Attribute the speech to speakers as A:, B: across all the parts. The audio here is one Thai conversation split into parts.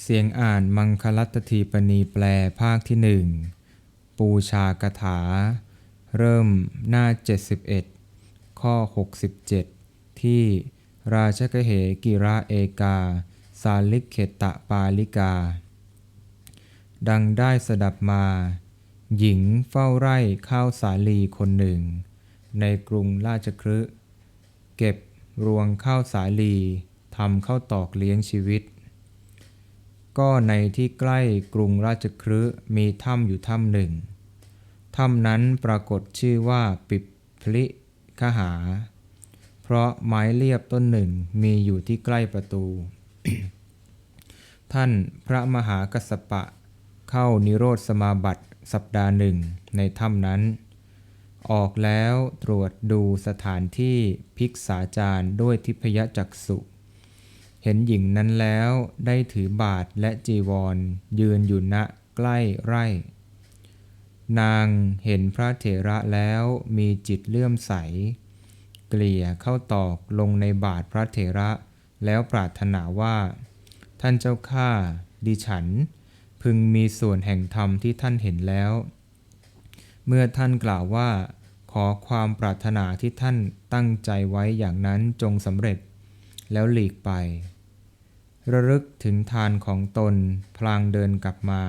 A: เสียงอ่านมังคลัตทีปณีแปลภาคที่หนึ่งปูชากถา เริ่มหน้า 71 ข้อ 67 ที่ราชกเหกิระเอกา สาลิกเขตะปาลิกา ดังได้สดับมา หญิงเฝ้าไร่ข้าวสาลีคนหนึ่ง ในกรุงราชคฤห์เก็บรวงข้าวสาลีทำข้าวตอกเลี้ยงชีวิต ก็ในที่ใกล้กรุงราชคฤห์มีถ้ำอยู่ถ้ำหนึ่ง ถ้ำนั้นปรากฏชื่อว่าปิบพลิคหา เพราะไม้เรียบต้นหนึ่งมีอยู่ที่ใกล้ประตู ท่านพระมหากัสปะ เข้านิโรธสมาบัติสัปดาห์หนึ่งในถ้ำนั้น ออกแล้วตรวจดูสถานที่ภิกษาจารย์ด้วยทิพยจักษุ เห็นหญิงนั้นแล้วได้ถือบาทและจีวร ยืนอยู่ณใกล้ไร่ นางเห็นพระเถระแล้วมีจิตเลื่อมใส เกลี่ยเข้าตอกลงในบาทพระเถระแล้วปรารถนาว่า ท่านเจ้าข้าดิฉัน พึงมีส่วนแห่งธรรมที่ท่านเห็นแล้ว เมื่อท่านกล่าวว่า ขอความปรารถนาที่ท่านตั้งใจไว้อย่างนั้นจงสำเร็จ แล้วหลีกไป ระลึกถึงทานของตนพลางเดินกลับมา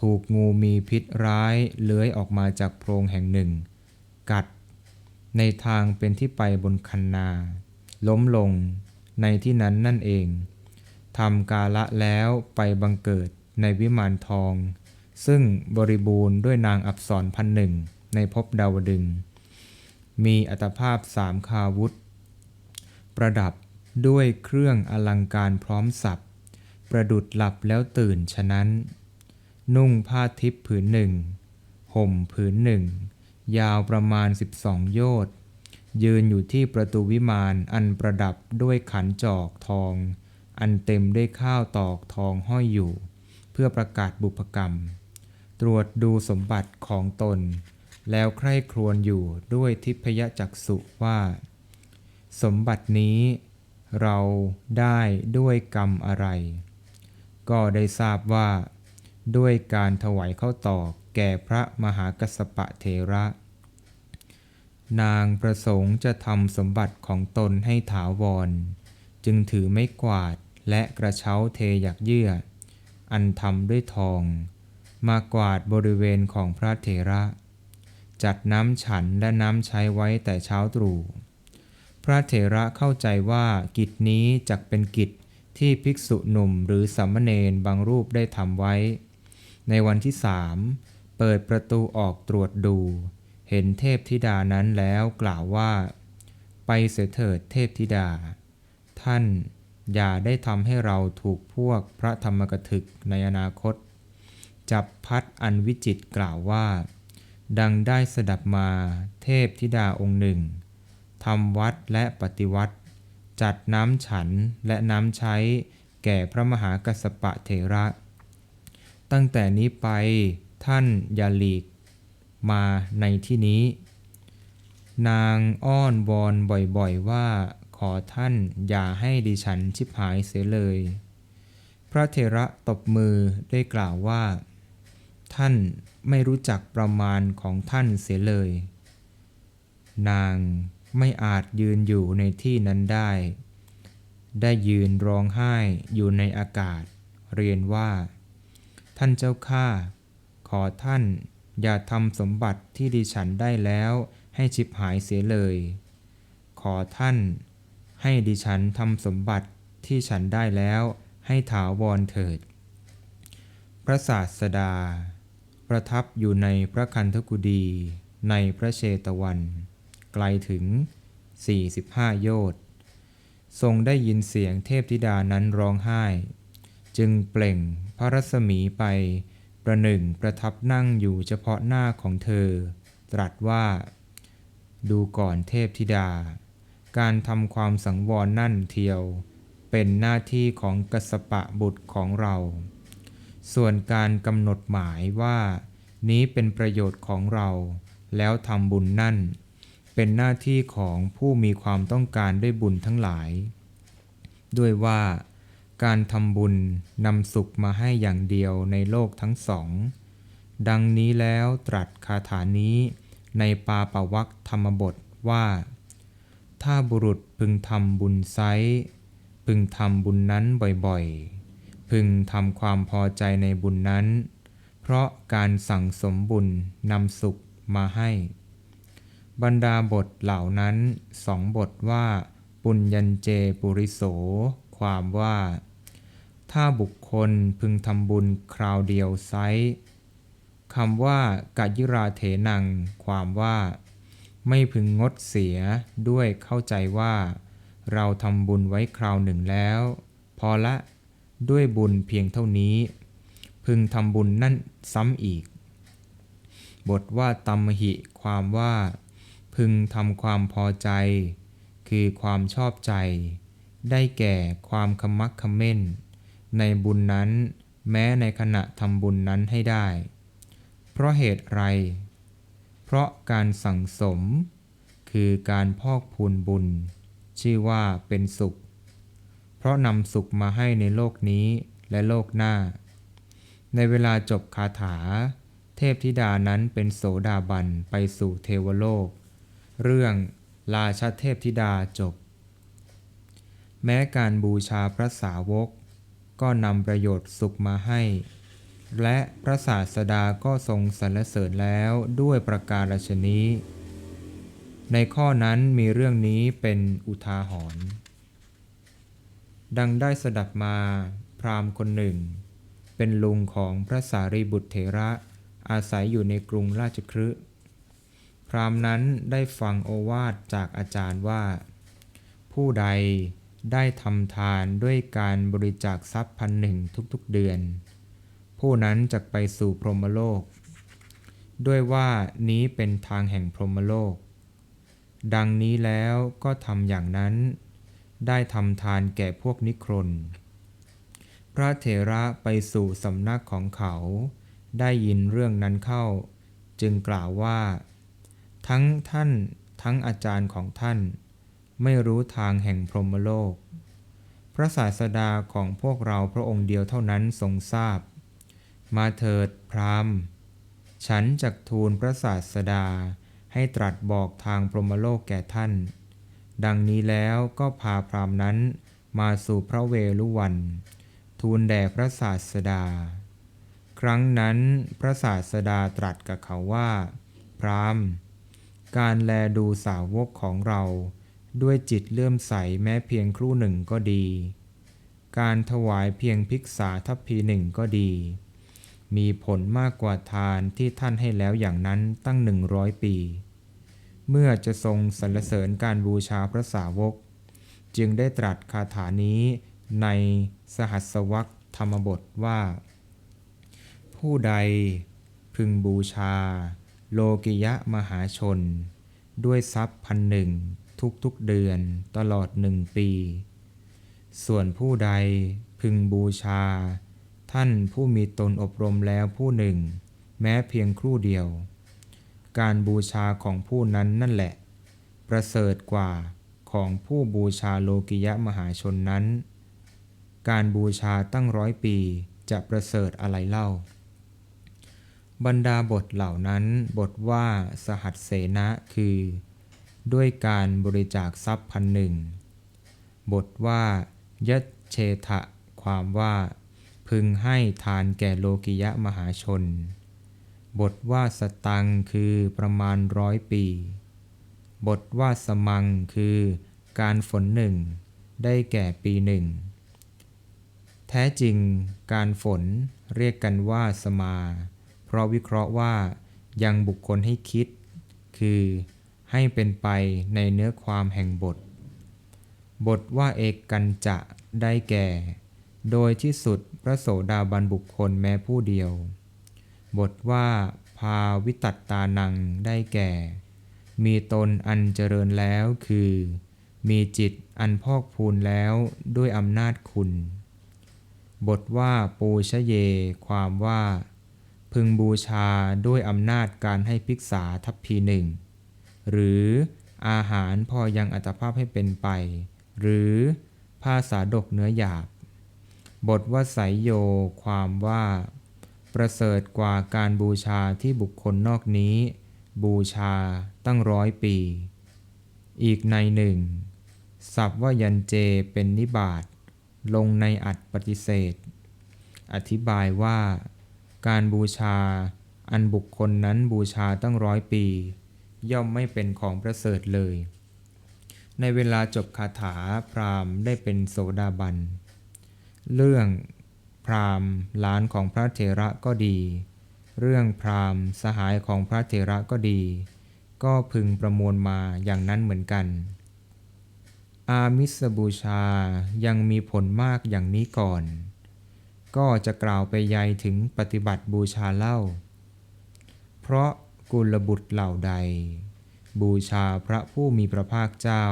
A: ถูกงูมีพิษร้ายเลื้อยออกมาจากโพรงแห่งหนึ่ง กัด ในทางเป็นที่ไปบนคันนา ล้มลงในที่นั้นนั่นเองทำกาละแล้วไปบังเกิดในวิมานทอง ซึ่งบริบูรณ์ด้วยนางอับสรพันหนึ่งในภพดาวดึง มีอัตภาพสามคาวุธ ประดับ ด้วยเครื่องอลังการพร้อมสับ ประดุดหลับแล้วตื่นฉะนั้น นุ่งผ้าทิพย์ผืนหนึ่ง ห่มผืนหนึ่ง ยาวประมาณ 12 โยชน์ยืนอยู่ที่ประตูวิมานอันประดับด้วยขันจอกทอง อันเต็มด้วยข้าวตอกทองห้อยอยู่ เพื่อประกาศบุพกรรม ตรวจดูสมบัติของตน แล้วใคร่ครวญอยู่ด้วยทิพยจักษุว่า สมบัตินี้ เราได้ด้วยกรรมอะไร ก็ได้ทราบว่า ด้วยการถวายข้าวตอกแก่พระมหากัสสปะเทระ นางประสงค์จะทำสมบัติของตนให้ถาวร จึงถือไม้กวาดและกระเช้าเทหยักเยื่อ อันทำด้วยทอง มากวาดบริเวณของพระเถระ จัดน้ำฉันและน้ำใช้ไว้แต่เช้าตรู่ พระเถระเข้าใจว่ากิจนี้จักเป็นกิจที่ภิกษุหนุ่มหรือสามเณรบางรูปได้ทำไว้ ในวันที่สามเปิดประตูออกตรวจดู เห็นเทพธิดานั้นแล้วกล่าวว่า ไปเสียเถิดเทพธิดา ท่านอย่าได้ทำให้เราถูกพวกพระธรรมกถึกในอนาคต จับพัดอันวิจิตกล่าวว่า ดังได้สดับมาเทพธิดาองค์หนึ่ง ทำวัดและปฏิวัติ จัดน้ำฉันและน้ำใช้ แก่พระมหากัสสปะเถระ ตั้งแต่นี้ไปท่านอย่าหลีก มาในที่นี้ นางอ้อนวอนบ่อยๆว่าขอท่านอย่าให้ดิฉันชิบหายเสียเลย พระเถระตบมือได้กล่าวว่า ท่านไม่รู้จักประมาณของท่านเสียเลย นาง ไม่อาจยืนอยู่ในที่นั้นได้ ได้ยืนร้องไห้อยู่ในอากาศ เรียนว่า ท่านเจ้าข้าขอท่านอย่าทำสมบัติที่ดิฉันได้แล้วให้ชิบหายเสียเลย ขอท่าน ให้ดิฉันทำสมบัติที่ฉันได้แล้วให้ถาวรเถิด พระศาสดา ประทับอยู่ในพระคันธกุฎีในพระเชตวัน ไกลถึง 45 โยชน์ทรงได้ยินเสียงเทพธิดานั้นร้องไห้ จึงเปล่งพระรัศมีไปประหนึ่งประทับนั่งอยู่เฉพาะหน้าของเธอ ตรัสว่า ดูก่อนเทพธิดา การทำความสังวรนั่นเทียว เป็นหน้าที่ของกัสสปะบุตรของเรา ส่วนการกำหนดหมายว่า นี้เป็นประโยชน์ของเรา แล้วทำบุญนั่น เป็นหน้าที่ของผู้มีความต้องการด้วยบุญทั้งหลาย ด้วยว่าการทำบุญนำสุขมาให้อย่างเดียวในโลกทั้งสอง ดังนี้แล้วตรัสคาถานี้ในปาปวักธรรมบทว่า ถ้าบุรุษพึงทำบุญไซพึงทำบุญนั้นบ่อยๆ พึงทำความพอใจในบุญนั้น เพราะการสั่งสมบุญนำสุขมาให้ บรรดาบทเหล่านั้นสองบทว่า ปุญญัญเจปุริโส ความว่า ถ้าบุคคลพึงทำบุญคราวเดียวไซคำว่ากายิราเถนัง ความว่า ไม่พึงงดเสียด้วยเข้าใจว่า เราทำบุญไว้คราวหนึ่งแล้ว พอละด้วยบุญเพียงเท่านี้ พึงทำบุญนั่นซ้ำอีก บทว่าตัมหิ ความว่า พึงทำความพอใจ คือความชอบใจ ได้แก่ความขมักเม้นในบุญนั้น แม้ในขณะทำบุญนั้นให้ได้ เพราะเหตุไร เพราะการสั่งสม คือการพอกพูนบุญ ชื่อว่าเป็นสุข เพราะนำสุขมาให้ในโลกนี้และโลกหน้า ในเวลาจบคาถา เทพธิดานั้นเป็นโสดาบันไปสู่เทวโลก เรื่องราชาเทพธิดาจบ แม้การบูชาพระสาวก ก็นำประโยชน์สุขมาให้ และพระศาสดาก็ทรงสรรเสริญแล้วด้วยประการฉนี้ ในข้อนั้นมีเรื่องนี้เป็นอุทาหรณ์ดังได้สดับมาพราหมณ์คนหนึ่ง เป็นลุงของพระสารีบุตรเถระอาศัยอยู่ในกรุงราชคฤห์ พรามนั้นได้ฟังโอวาทจากอาจารย์ว่า ผู้ใดได้ทำทานด้วยการบริจาคทรัพย์พันหนึ่งทุกๆเดือน ผู้นั้นจะไปสู่พรหมโลก ด้วยว่านี้เป็นทางแห่งพรหมโลก ดังนี้แล้วก็ทำอย่างนั้น ได้ทำทานแก่พวกนิครน พระเถระไปสู่สำนักของเขา ได้ยินเรื่องนั้นเข้า จึงกล่าวว่า ทั้งท่านทั้งอาจารย์ของท่าน ไม่รู้ทางแห่งพรหมโลก พระศาสดาของพวกเราพระองค์เดียวเท่านั้นทรงทราบ มาเถิดพราหมณ์ ฉันจักทูลพระศาสดาให้ตรัสบอกทางพรหมโลกแก่ท่าน ดังนี้แล้วก็พาพราหมณ์นั้นมาสู่พระเวลุวัน ทูลแด่พระศาสดา ครั้งนั้นพระศาสดาตรัสกับเขาว่า พราหมณ์ การแลดูสาวกของเรา ด้วยจิตเลื่อมใสแม้เพียงครู่หนึ่งก็ดี การถวายเพียงภิกษาทัพพีหนึ่งก็ดี มีผลมากกว่าทานที่ท่านให้แล้วอย่างนั้นตั้งหนึ่งร้อยปี เมื่อจะทรงสรรเสริญการบูชาพระสาวก จึงได้ตรัสคาถานี้ในสหัสวรรษธรรมบทว่า ผู้ใดพึงบูชา โลกิยะมหาชน ด้วยทรัพย์พันหนึ่งทุกๆเดือนตลอดหนึ่งปี ส่วนผู้ใดพึงบูชา ท่านผู้มีตนอบรมแล้วผู้หนึ่ง แม้เพียงครู่เดียว การบูชาของผู้นั้นนั่นแหละ ประเสริฐกว่าของผู้บูชาโลกิยะมหาชนนั้น การบูชาตั้งร้อยปีจะประเสริฐอะไรเล่า บรรดาบทเหล่านั้นบทว่าสหัสเสนะคือ ด้วยการบริจาคทรัพย์พันหนึ่ง บทว่ายัตเชทะความว่า พึงให้ทานแก่โลกิยะมหาชน บทว่าสตังคือประมาณร้อยปี บทว่าสมังคือการฝนหนึ่ง ได้แก่ปีหนึ่ง แท้จริงการฝนเรียกกันว่าสมา เพราะวิเคราะห์ว่ายังบุคคลให้คิด คือให้เป็นไปในเนื้อความแห่งบท บทว่าเอกกันจะได้แก่ โดยที่สุดพระโสดาบันบุคคลแม้ผู้เดียว บทว่าพาวิตัตตานังได้แก่ มีตนอันเจริญแล้วคือ มีจิตอันพอกพูนแล้วด้วยอำนาจคุณ บทว่าปูชเย ความว่า พึงบูชาด้วยอำนาจการให้ภิกษาทัพพีหนึ่งหรืออาหารพอยังอัตภาพให้เป็นไป หรือผ้าสาดกเนื้อหยาบบทว่าไสยโยความว่า ประเสริฐกว่าการบูชาที่บุคคลนอกนี้ บูชาตั้งร้อยปี อีกในหนึ่งสับว่ายันเจเป็นนิบาตลงในอัดปฏิเสธ อธิบายว่า การบูชา อันบุคคลนั้นบูชาตั้งร้อยปี ย่อมไม่เป็นของประเสริฐเลย ในเวลาจบคาถาพราหมณ์ได้เป็นโสดาบัน เรื่องพราหมณ์ล้านของพระเถระก็ดี เรื่องพราหมณ์สหายของพระเถระก็ดี ก็พึงประมวลมาอย่างนั้นเหมือนกัน อามิสบูชายังมีผลมากอย่างนี้ก่อน ก็จะกล่าวไปใยถึงปฏิบัติบูชาเล่า เพราะกุลบุตรเหล่าใด บูชาพระผู้มีพระภาคเจ้า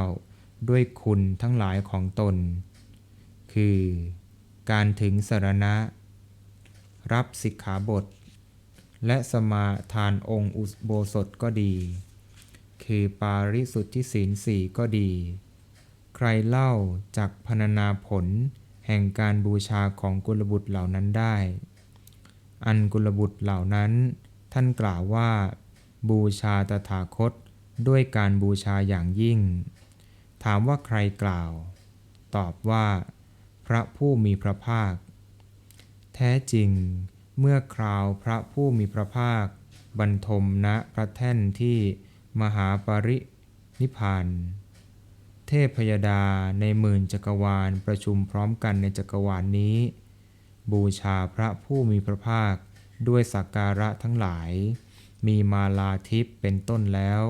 A: ด้วยคุณทั้งหลายของตน คือการถึงสรณะ รับสิกขาบท และสมาทานองค์อุโบสถก็ดี คือปาริสุทธิศีลสี่ก็ดี ใครเล่าจากพรรณนาผล แห่งการบูชาของกุลบุตรเหล่านั้นได้ อันกุลบุตรเหล่านั้น ท่านกล่าวว่า บูชาตถาคตด้วยการบูชาอย่างยิ่ง ถามว่าใครกล่าว ตอบว่า พระผู้มีพระภาค แท้จริง เมื่อคราวพระผู้มีพระภาค บรรทมณพระแท่นที่มหาปรินิพพาน เทพยดาในหมื่นจักรวาลประชุมพร้อมกันในจักรวาลนนี้ บูชาพระผู้มีพระภาคด้วยสักการะทั้งหลาย มีมาลาทิพเป็นต้นแล้ว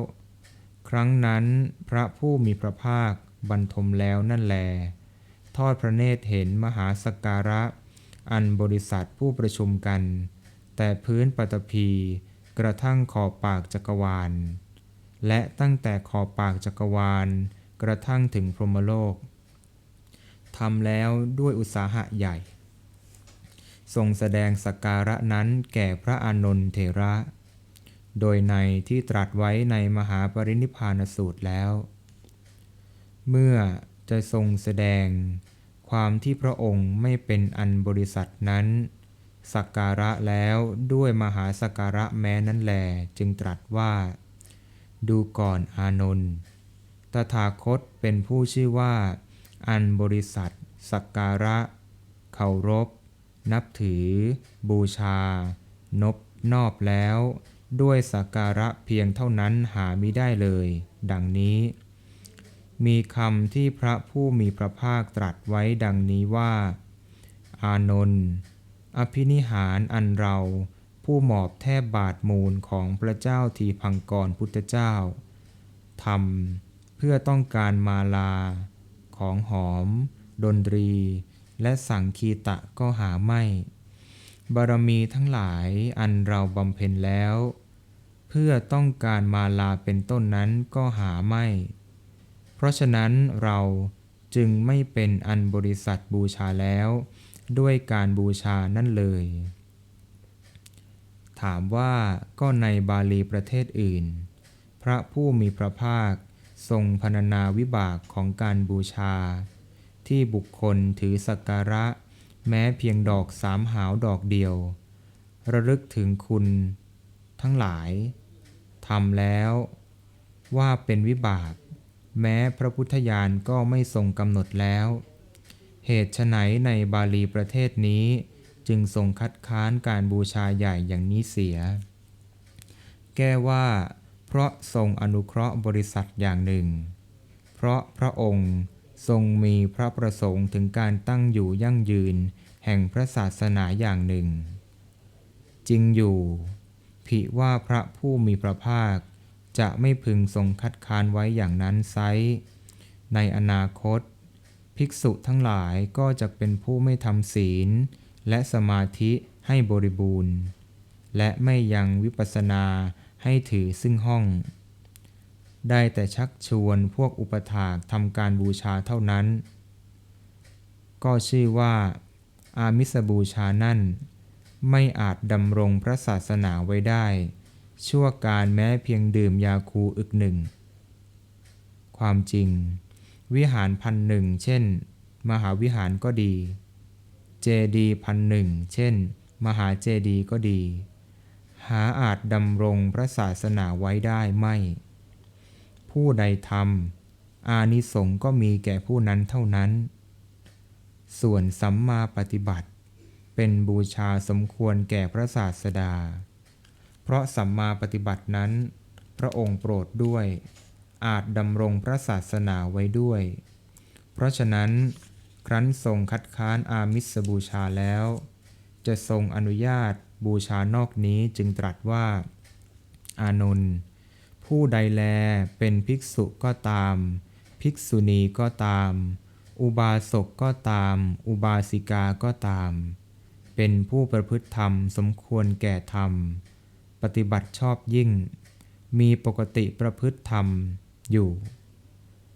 A: ครั้งนั้นพระผู้มีพระภาคบรรทมแล้วนั่นแล ทอดพระเนตรเห็นมหาสักการะ อันบริษัทผู้ประชุมกัน แต่พื้นปฐพีกระทั่งขอบปากจักรวาล และตั้งแต่ขอบปากจักรวาล กระทั่งถึงพรหมโลกทำแล้วด้วยอุตสาหะใหญ่ ทรงแสดงสักการะนั้นแก่พระอานนทเถระ โดยในที่ตรัสไว้ในมหาปรินิพพานสูตรแล้ว เมื่อจะทรงแสดงความที่พระองค์ไม่เป็นอันบริษัทนั้น สักการะแล้วด้วยมหาสักการะแม้นั้นแลจึงตรัสว่า ดูก่อนอานนท์ ตถาคตเป็นผู้ชื่อว่า อันบริษัท สักการะ เคารพ นับถือ บูชา นบนอบแล้ว ด้วยสักการะเพียงเท่านั้นหาไม่ได้เลย ดังนี้ มีคำที่พระผู้มีพระภาคตรัสไว้ดังนี้ว่า อานนท์อภินิหารอันเราผู้หมอบแทบบาทมูลของพระเจ้าทีพังกรพุทธเจ้าทำ เพื่อต้องการมาลา ของหอม ดนตรี และสังคีตะก็หาไม่ บารมีทั้งหลายอันเราบำเพ็ญแล้ว เพื่อต้องการมาลาเป็นต้นนั้นก็หาไม่ เพราะฉะนั้นเราจึงไม่เป็นอันบริษัทบูชาแล้ว ด้วยการบูชานั่นเลย ถามว่าก็ในบาลีประเทศอื่น พระผู้มีพระภาค ทรงพรรณนาวิบากของการบูชา ที่บุคคลถือสักการะ แม้เพียงดอกสามหาวดอกเดียว ระลึกถึงคุณ ทั้งหลายทำแล้ว ว่าเป็นวิบาก แม้พระพุทธญาณก็ไม่ทรงกำหนดแล้ว เหตุไฉนในบาลีประเทศนี้จึงทรงคัดค้านการบูชาใหญ่อย่างนี้เสีย แก้ว่า เพราะทรงอนุเคราะห์บริษัทอย่างหนึ่ง เพราะพระองค์ทรงมีพระประสงค์ถึงการตั้งอยู่ยั่งยืนแห่งพระศาสนาอย่างหนึ่ง จริงอยู่ ผิว่าพระผู้มีพระภาค จะไม่พึงทรงคัดค้านไว้อย่างนั้นไซในอนาคต ภิกษุทั้งหลายก็จะเป็นผู้ไม่ทำศีล และสมาธิให้บริบูรณ์ และไม่ยังวิปัสสนา ให้ถือซึ่งห้อง ได้แต่ชักชวนพวกอุปถากทำการบูชาเท่านั้น ก็ชื่อว่าอามิสบูชานั่น ไม่อาจดำรงพระศาสนาไว้ได้ ชั่วการแม้เพียงดื่มยาคูอึกหนึ่ง ความจริง วิหารพันหนึ่งเช่น มหาวิหารก็ดี เจดีพันหนึ่งเช่น มหาเจดีก็ดี หาอาจดำรงพระศาสนาไว้ได้ไม่ ผู้ใดทำอานิสงส์ก็มีแก่ผู้นั้นเท่านั้น ส่วนสัมมาปฏิบัติ เป็นบูชาสมควรแก่พระศาสดา เพราะสัมมาปฏิบัตินั้น พระองค์โปรดด้วย อาจดำรงพระศาสนาไว้ด้วย เพราะฉะนั้น ครั้นทรงคัดค้านอามิสบูชาแล้ว จะทรงอนุญาต บูชานอกนี้จึงตรัสว่า อานนท์ผู้ใดแลเป็นภิกษุก็ตาม ภิกษุณีก็ตาม อุบาสกก็ตาม อุบาสิกาก็ตาม เป็นผู้ประพฤติธรรมสมควรแก่ธรรม ปฏิบัติชอบยิ่ง มีปกติประพฤติธรรมอยู่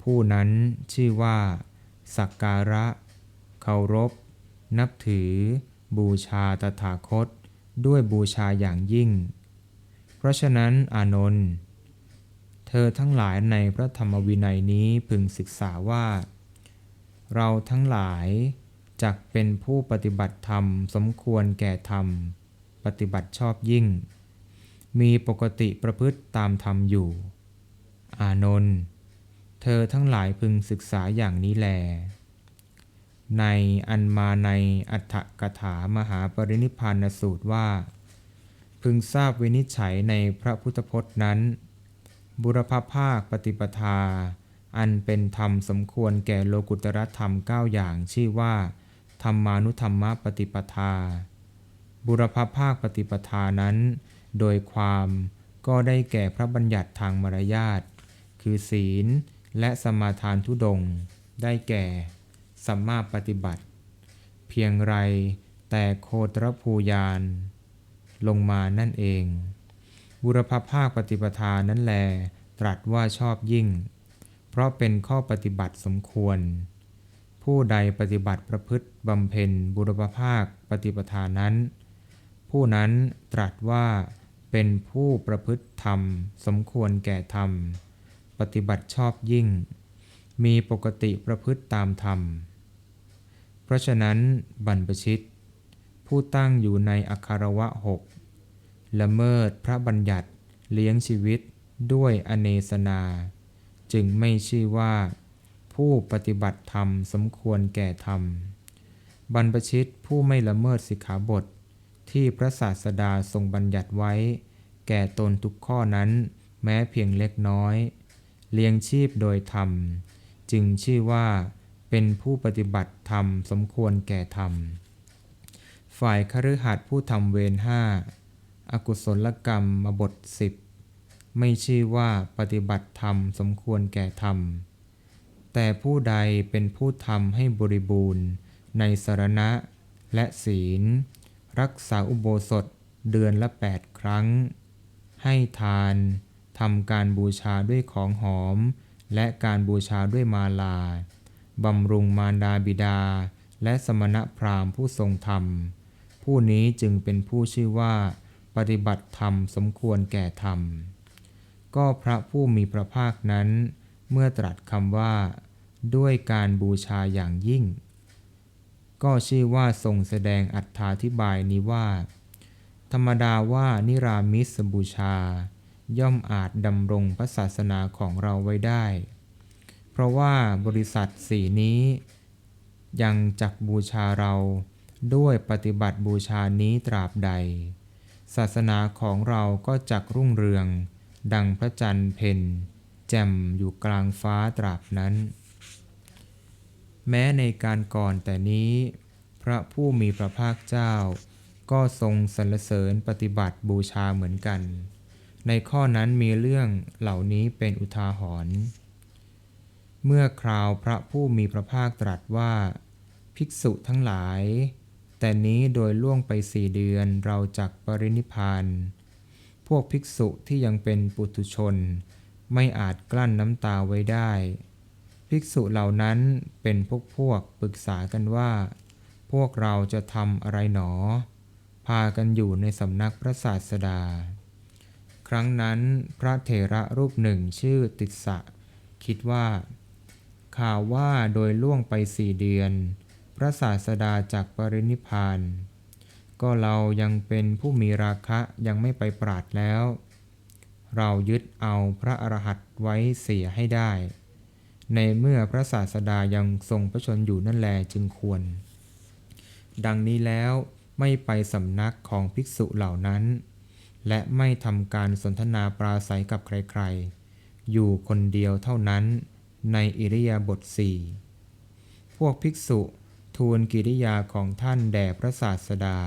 A: ผู้นั้นชื่อว่า สักการะเคารพ นับถือ บูชาตถาคต ด้วยบูชาอย่างยิ่ง เพราะฉะนั้นอานนท์เธอทั้งหลายในพระธรรมวินัยนี้พึงศึกษาว่า เราทั้งหลายจักเป็นผู้ปฏิบัติธรรมสมควรแก่ธรรม ปฏิบัติชอบยิ่ง มีปกติประพฤติตามธรรมอยู่ อานนท์เธอทั้งหลายพึงศึกษาอย่างนี้แล ในอันมาในอัฏฐกถามหาปรินิพานสูตรว่า พึงทราบวินิจฉัยในพระพุทธพจน์นั้น บุรพภาคปฏิปทา อันเป็นธรรมสมควรแก่โลกุตรธรรม 9 อย่างชื่อว่า ธรรมานุธรรมปฏิปทา บุรพภาคปฏิปทานั้น โดยความก็ได้แก่พระบัญญัติทางมารยาทคือศีลและสมาทานทุดง ได้แก่ สัมมาปฏิบัติ เพียงไรแต่โคตรภูยาน ลงมานั่นเอง บุรพภาคปฏิปทานั้นแล ตรัสว่าชอบยิ่ง เพราะเป็นข้อปฏิบัติสมควร ผู้ใดปฏิบัติประพฤติบำเพ็ญบุรพภาคปฏิปทานั้น ผู้นั้นตรัสว่าเป็นผู้ประพฤติธรรม สมควรแก่ธรรม ปฏิบัติชอบยิ่ง มีปกติประพฤติตามธรรม เพราะฉะนั้นบรรพชิต ผู้ตั้งอยู่ในอาคารวะหกละเมิดพระบัญญัติเลี้ยงชีวิตด้วยอเนสนา จึงไม่ชื่อว่า ผู้ปฏิบัติธรรมสมควรแก่ธรรม บรรพชิตผู้ไม่ละเมิดสิกขาบท ที่พระศาสดาทรงบัญญัติไว้ แก่ตนทุกข้อนั้น แม้เพียงเล็กน้อย เลี้ยงชีพโดยธรรม จึงชื่อว่า เป็นผู้ปฏิบัติธรรมสมควรแก่ธรรม ฝ่ายคฤหัสถ์ผู้ทำเวรห้าอากุศลกรรมมาบทสิบไม่ชื่อว่าปฏิบัติธรรมสมควรแก่ธรรม แต่ผู้ใดเป็นผู้ทำให้บริบูรณ์ ในสารณะและศีล รักษาอุโบสถเดือนละ 8 ครั้ง ให้ทานทำการบูชาด้วยของหอม และการบูชาด้วยมาลา บำรุงมารดาบิดา และสมณะพราหมณ์ผู้ทรงธรรม ผู้นี้จึงเป็นผู้ชื่อว่า ปฏิบัติธรรมสมควรแก่ธรรม ก็พระผู้มีพระภาคนั้น เมื่อตรัสคำว่า ด้วยการบูชาอย่างยิ่ง ก็ชื่อว่าทรงแสดงอัตถาธิบายนี้ว่า ธรรมดาว่านิรามิสบูชา ย่อมอาจดำรงพระศาสนาของเราไว้ได้ เพราะว่าบริษัทสีนี้ ยังจักบูชาเราด้วยปฏิบัติบูชานี้ตราบใด ศาสนาของเราก็จักรุ่งเรือง ดังพระจันทร์เพ็ญแจ่มอยู่กลางฟ้าตราบนั้น แม้ในการก่อนแต่นี้ พระผู้มีพระภาคเจ้า ก็ทรงสรรเสริญปฏิบัติบูชาเหมือนกัน ในข้อนั้นมีเรื่องเหล่านี้เป็นอุทาหรณ์ เมื่อคราวพระผู้มีพระภาคตรัสว่า ภิกษุทั้งหลาย แต่นี้โดยล่วงไปสี่เดือนเราจักปรินิพาน พวกภิกษุที่ยังเป็นปุถุชน ไม่อาจกลั้นน้ำตาไว้ได้ ภิกษุเหล่านั้นเป็นพวกพวกปรึกษากันว่า พวกเราจะทำอะไรหนอ พากันอยู่ในสำนักพระศาสดา ครั้งนั้นพระเถระรูปหนึ่งชื่อติสสะคิดว่า ข่าวว่าโดยล่วงไปสี่เดือน พระศาสดาจากปรินิพาน ก็เรายังเป็นผู้มีราคะยังไม่ไปปราดแล้ว เรายึดเอาพระอรหันต์ไว้เสียให้ได้ ในเมื่อพระศาสดายังทรงพระชนอยู่นั่นแลจึงควร ดังนี้แล้วไม่ไปสำนักของภิกษุเหล่านั้น และไม่ทำการสนทนาปราศัยกับใครๆ อยู่คนเดียวเท่านั้น ในอิริยาบถสี่พวกภิกษุทูลกิริยาของท่านแด่พระศาสดา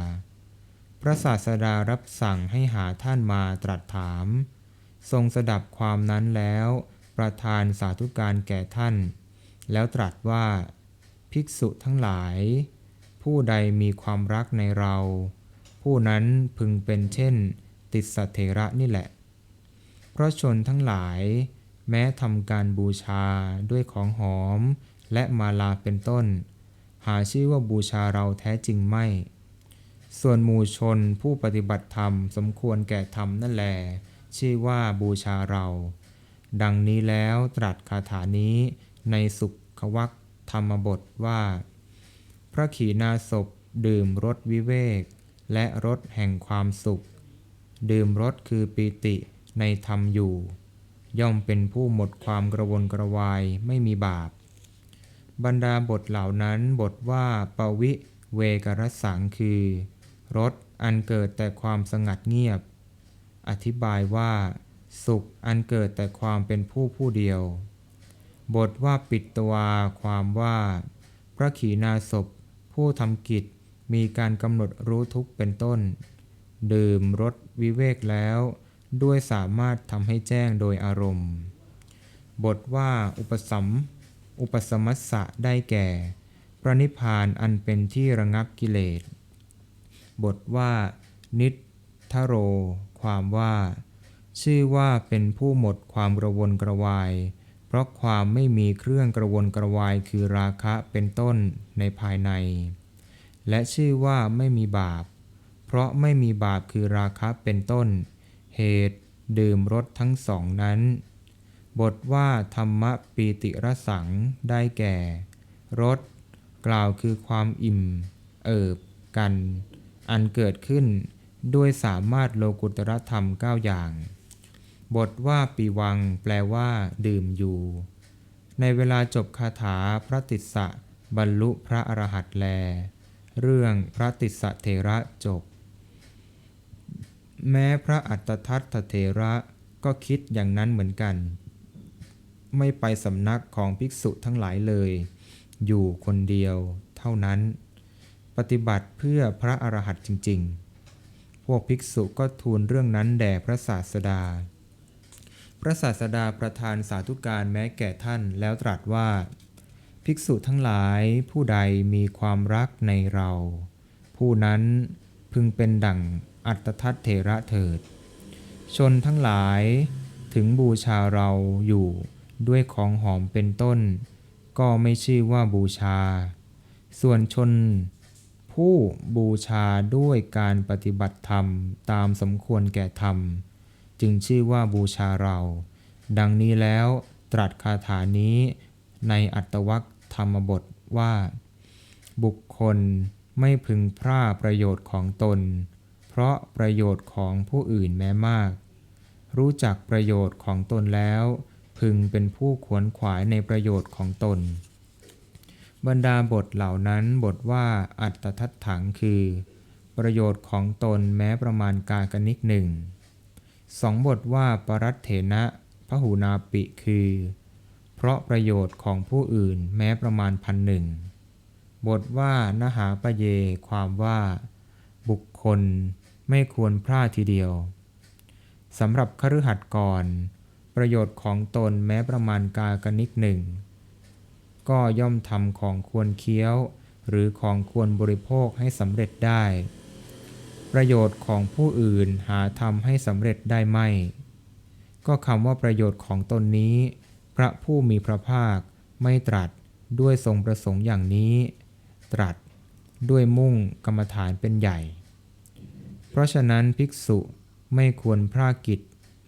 A: พระศาสดารับสั่งให้หาท่านมาตรัสถาม ทรงสดับความนั้นแล้ว ประทานสาธุการแก่ท่าน แล้วตรัสว่า ภิกษุทั้งหลาย ผู้ใดมีความรักในเรา ผู้นั้นพึงเป็นเช่น ติสเถระนี่แหละ เพราะชนทั้งหลาย แม้ทำการบูชาด้วยของหอม และมาลาเป็นต้น หาชื่อว่าบูชาเราแท้จริงไม่ ส่วนหมู่ชนผู้ปฏิบัติธรรมสมควรแก่ธรรมนั่นแหลชื่อว่าบูชาเรา ดังนี้แล้วตรัสคาถานี้ในสุขวักธรรมบทว่า พระขีณาสพดื่มรสวิเวก และรสแห่งความสุข ดื่มรสคือปีติในธรรมอยู่ ย่อมเป็นผู้หมดความกระวนกระวายไม่มีบาป บรรดาบทเหล่านั้นบทว่าปวิเวกรสังคือรสอันเกิดแต่ความสงัดเงียบ อธิบายว่า สุขอันเกิดแต่ความเป็นผู้ผู้เดียว บทว่าปิดตวาความว่า พระขีณาสพผู้ทำกิจมีการกำหนดรู้ทุกข์เป็นต้น ดื่มรสวิเวกแล้ว ด้วยสามารถทำให้แจ้งโดยอารมณ์ บทว่าอุปสัม อุปสมัสสะได้แก่ พระนิพพานอันเป็นที่ระงับกิเลส บทว่า นิททโร ความว่า ชื่อว่าเป็นผู้หมดความกระวนกระวาย เพราะความไม่มีเครื่องกระวนกระวายคือราคะเป็นต้นในภายใน และชื่อว่าไม่มีบาป เพราะไม่มีบาปคือราคะเป็นต้น เหตุดื่มรสทั้งสองนั้น บทว่าธรรมปีติรสังได้แก่รสกล่าวคือความอิ่ม เอิบกัน อันเกิดขึ้นด้วยสามารถโลกุตรธรรม 9 อย่าง บทว่าปีวังแปลว่า ดื่มอยู่ ในเวลาจบคาถาพระติสสะบรรลุพระอรหันต์แล เรื่องพระติสสะเทระจบ แม้พระอัตถทัตถเทระก็คิดอย่างนั้นเหมือนกัน ไม่ไปสำนักของภิกษุทั้งหลายเลย อยู่คนเดียวเท่านั้น ปฏิบัติเพื่อพระอรหันต์จริง ๆ พวกภิกษุก็ทูลเรื่องนั้นแด่พระศาสดา พระศาสดาประทานสาธุการแม้แก่ท่านแล้วตรัสว่า ภิกษุทั้งหลายผู้ใดมีความรักในเรา ผู้นั้นพึงเป็นดั่ง อัตทัตเถระเถิด ชนทั้งหลายถึงบูชาเราอยู่ด้วยของหอมเป็นต้น ก็ไม่ชื่อว่าบูชา ส่วนชนผู้บูชาด้วยการปฏิบัติธรรมตามสมควรแก่ธรรม จึงชื่อว่าบูชาเรา ดังนี้แล้วตรัสคาถานี้ในอัตวัคธรรมบทว่า บุคคลไม่พึงพร่าประโยชน์ของตน ราะประโยชน์ของผู้อื่นแม้มาก รู้จักประโยชน์ของตนแล้ว พึงเป็นผู้ขวนขวายในประโยชน์ของตน บรรดาบทเหล่านั้นบทว่าอัตทัตถังคือ ประโยชน์ของตนแม้ประมาณกากนิกหนึ่งสองบทว่าปรัตเถนะพหูนาปิคือ เพราะประโยชน์ของผู้อื่นแม้ประมาณพันหนึ่งบทว่านหาปะเย ความว่า บุคคล ไม่ควรพลาดทีเดียวสำหรับคฤหัสถ์ก่อน ประโยชน์ของตนแม้ประมาณกากนิกหนึ่ง ก็ย่อมทำของควรเคี้ยว หรือของควรบริโภคให้สำเร็จได้ ประโยชน์ของผู้อื่นหาทำให้สำเร็จได้ไม่ ก็คำว่าประโยชน์ของตนนี้ พระผู้มีพระภาคไม่ตรัสด้วยทรงประสงค์อย่างนี้ ตรัสด้วยมุ่งกรรมฐานเป็นใหญ่ ราะฉะนั้นภิกษุไม่ควรพลากิจ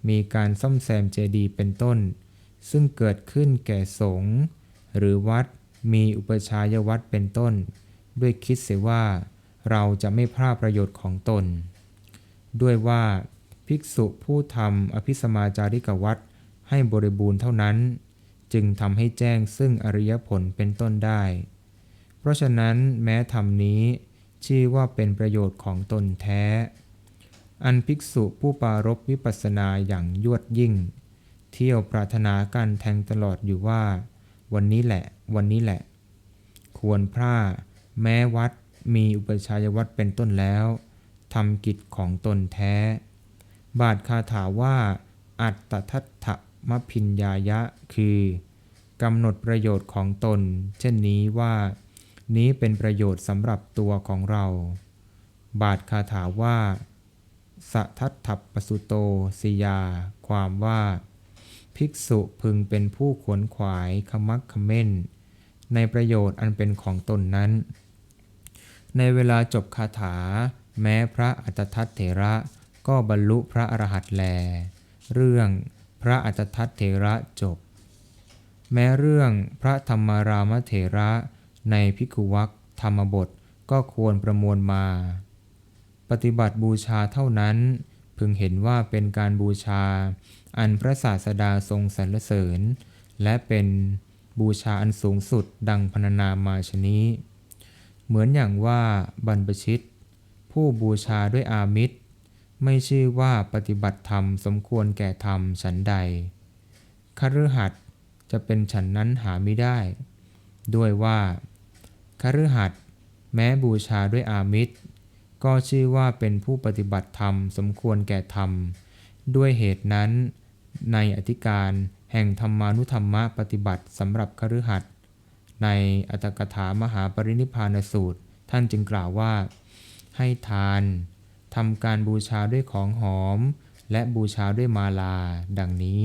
A: มีการซ่อมแซมเจดีย์เป็นต้น ซึ่งเกิดขึ้นแก่สงฆ์หรือวัดมีอุปชายวัดเป็นต้น ด้วยคิดเสียว่าเราจะไม่พลาดประโยชน์ของตน ด้วยว่าภิกษุผู้ทำอภิสมาจาริกวัตรให้บริบูรณ์เท่านั้น จึงทำให้แจ้งซึ่งอริยผลเป็นต้นได้ เพราะฉะนั้นแม้ธรรมนี้ ชื่อว่าเป็นประโยชน์ของตนแท้ อันภิกษุผู้ปรารบวิปัสสนาอย่างยวดยิ่ง เที่ยวปรารถนาการแทงตลอดอยู่ว่า วันนี้แหละ วันนี้แหละ ควรพร่า แม้วัดมีอุปชัยวัดเป็นต้นแล้วทำกิจของตนแท้ บาทคาถาว่า อัตตทัตถมพิญญายะ คือกำหนดประโยชน์ของตน เช่นนี้ว่า นี้เป็นประโยชน์สำหรับตัวของเรา บาทคาถาว่า สัทัตถัปปสุโตสิยา ความว่า ภิกษุพึงเป็นผู้ขวนขวายขมักเขม้น ในประโยชน์อันเป็นของตนนั้น ในเวลาจบคาถา แม้พระอัตทัตเถระก็บรรลุพระอรหันต์แล เรื่องพระอัตทัตเถระจบ แม้เรื่องพระธรรมารามเถระ ในพิกุวักธรรมบทก็ควรประมวลมา ปฏิบัติบูชาเท่านั้น พึงเห็นว่าเป็นการบูชา อันพระศาสดาทรงสรรเสริญ และเป็นบูชาอันสูงสุดดังพรรณนามาชนี้ เหมือนอย่างว่าบรรพชิต ผู้บูชาด้วยอามิตร ไม่ชื่อว่าปฏิบัติธรรมสมควรแก่ธรรมฉันใดคฤหัสถ์จะเป็นฉันนั้นหาไม่ได้ ด้วยว่า คฤหัสถ์แม้บูชาด้วยอามิตร ก็ชื่อว่าเป็นผู้ปฏิบัติธรรมสมควรแก่ธรรม ด้วยเหตุนั้น ในอธิการแห่งธรรมานุธรรมะปฏิบัติสำหรับคฤหัสถ์ในอัตถกถามหาปรินิพานสูตร ท่านจึงกล่าวว่า ให้ทานทำการบูชาด้วยของหอม และบูชาด้วยมาลา ดังนี้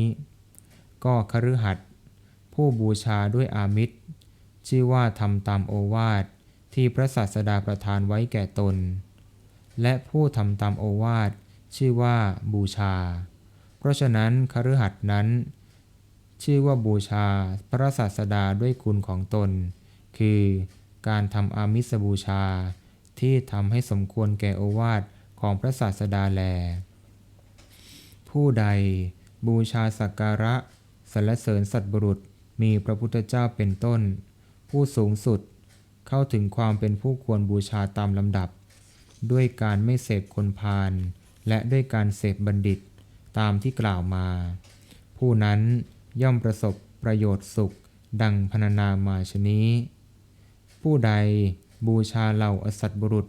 A: ก็คฤหัสถ์ผู้บูชาด้วยอามิตร ชื่อว่าทำตามโอวาทที่พระศาสดาประทานไว้แก่ตน และผู้ทำตามโอวาทชื่อว่าบูชา เพราะฉะนั้นคฤหัสถ์นั้น ชื่อว่าบูชาพระศาสดาด้วยคุณของตน คือการทำอามิสบูชา ที่ทำให้สมควรแก่โอวาทของพระศาสดาแล ผู้ใดบูชาสักการะสรรเสริญสัตบุรุษมีพระพุทธเจ้าเป็นต้น ผู้สูงสุดเข้าถึงความเป็นผู้ควรบูชาตามลำดับ ด้วยการไม่เสพคนพาลและด้วยการเสพบัณฑิตตามที่กล่าวมา ผู้นั้นย่อมประสบประโยชน์สุขดังพรรณนามาชนี้ ผู้ใดบูชาเหล่าอสัตบุรุษ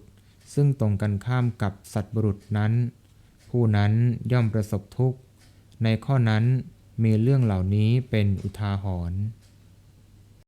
A: ซึ่งตรงกันข้ามกับสัตบุรุษนั้น ผู้นั้นย่อมประสบทุกข์ ในข้อนั้นมีเรื่องเหล่านี้เป็นอุทาหรณ์